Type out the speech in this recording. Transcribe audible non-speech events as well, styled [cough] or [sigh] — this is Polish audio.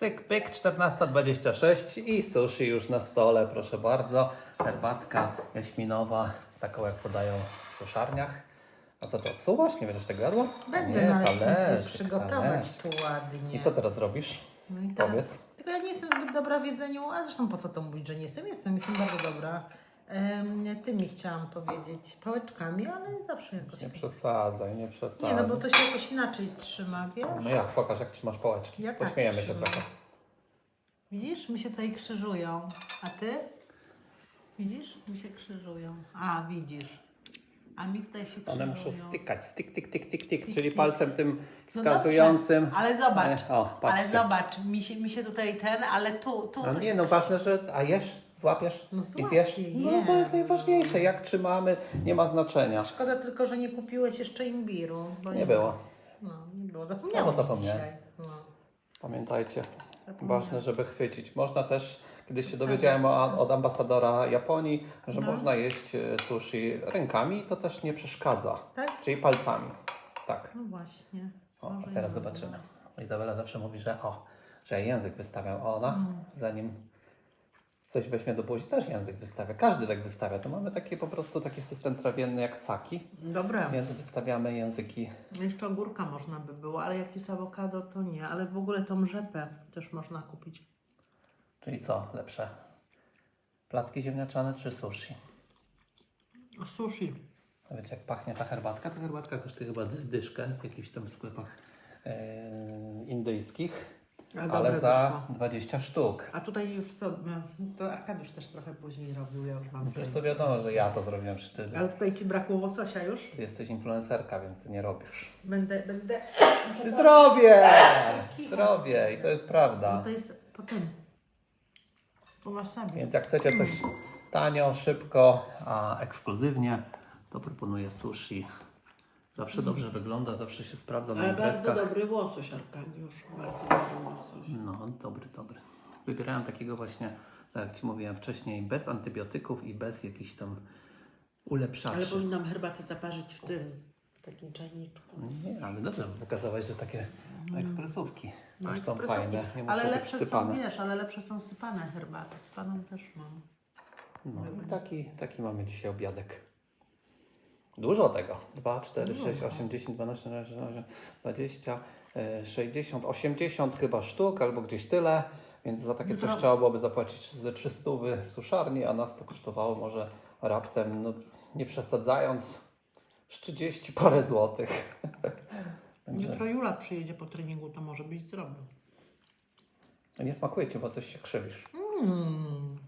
Cyk, pyk, 14.26 i sushi już na stole, proszę bardzo. Herbatka jaśminowa, taką jak podają w suszarniach. A co to, odsuwasz? Nie będziesz tego jadła? Będę, Nie, ale chcę sobie talerzyk, przygotować talerzyk. tu ładnie. I co teraz robisz? No i teraz, Powiedz. tylko ja nie jestem zbyt dobra w jedzeniu, a zresztą po co to mówić, że nie jestem? Jestem, jestem bardzo dobra. Um, ty mi chciałam powiedzieć pałeczkami, ale zawsze jakoś Nie tak. przesadzaj, nie przesadzaj. Nie, no bo to się jakoś inaczej trzyma, wiesz? No jak, pokaż jak trzymasz pałeczki. Ja tak Pośmiejemy się trzymam. trochę. Widzisz? Mi się tutaj krzyżują. A ty? Widzisz? Mi się krzyżują. A, widzisz. A mi tutaj się krzyżują. One muszą stykać, styk, tyk, tyk, tyk, tyk, czyli palcem tym No wskazującym. dobrze, ale zobacz, E, O, ale zobacz, mi się, mi się tutaj ten, ale tu, tu to nie, się... no ważne, że. A jesz? Złapiesz? No I zjesz? No to jest najważniejsze. Jak trzymamy, nie ma znaczenia. Szkoda tylko, że nie kupiłeś jeszcze imbiru. Bo Nie było. No, nie było. Zapomniałam. No, zapomniałem. No. Pamiętajcie, Zapomniałam. ważne, żeby chwycić. Można też, kiedyś się dowiedziałem o, od ambasadora Japonii, że No. można jeść e, sushi rękami, to też nie przeszkadza. Tak? Czyli palcami. Tak. No właśnie. O, a teraz zobaczymy. Izabela zawsze mówi, że o, że język wystawiam. Ona, Mm. zanim coś weźmie do buzi, też język wystawia. Każdy tak wystawia. To mamy taki po prostu taki system trawienny jak saki, Dobra. więc wystawiamy języki. Jeszcze ogórka można by było, ale jak jest awokado, to nie. Ale w ogóle tą rzepę też można kupić. Czyli co lepsze? Placki ziemniaczane czy sushi? Sushi. A Wiecie, jak pachnie ta herbatka? Ta herbatka kosztuje chyba zdyszkę w jakichś tam sklepach e, indyjskich, Ale dobre za wyszło. 20 sztuk. A tutaj już co, no, to Arkadiusz też trochę później robił, ja już mam No Przecież to wiadomo, że ja to zrobiłem, że ty, Ale tutaj Ci brakło łososia już? ty jesteś influencerka, więc ty nie robisz. Będę, będę... Zdrowie! Zdrowie! I to jest No prawda. to jest po tym. Po wasabi. Więc jak chcecie coś tanio, szybko, a ekskluzywnie, to proponuję sushi. Zawsze dobrze wygląda, zawsze się sprawdza na Ale bardzo imprezkach. dobry łosoś, Arkadiusz. Bardzo dobry łosoś. No, dobry, dobry. Wybierałem takiego właśnie, tak jak Ci mówiłem wcześniej, bez antybiotyków i bez jakichś tam Ale ulepszaczy. powinnam herbatę zaparzyć w tym, w takim czajniczku. Nie, ale dobrze pokazałaś, że takie ekspresówki No, też są ekspresówki. fajne. Nie muszą ale być lepsze są, sypane. wiesz, ale lepsze są sypane herbaty. Sypaną też mam. No, i taki, taki mamy dzisiaj obiadek. Dużo tego. 2, 4, 6, 8, 10, 12, 13, 20, e, 60, 80 chyba sztuk albo gdzieś tyle. Więc za takie coś trzeba byłoby zapłacić ze 300 w suszarni, a nas to kosztowało może raptem, no nie przesadzając, z 30 parę złotych. [laughs] Jutro Jula przyjedzie po treningu, to może byś zrobił. nie smakuje Ci, bo coś się krzywisz. Mm.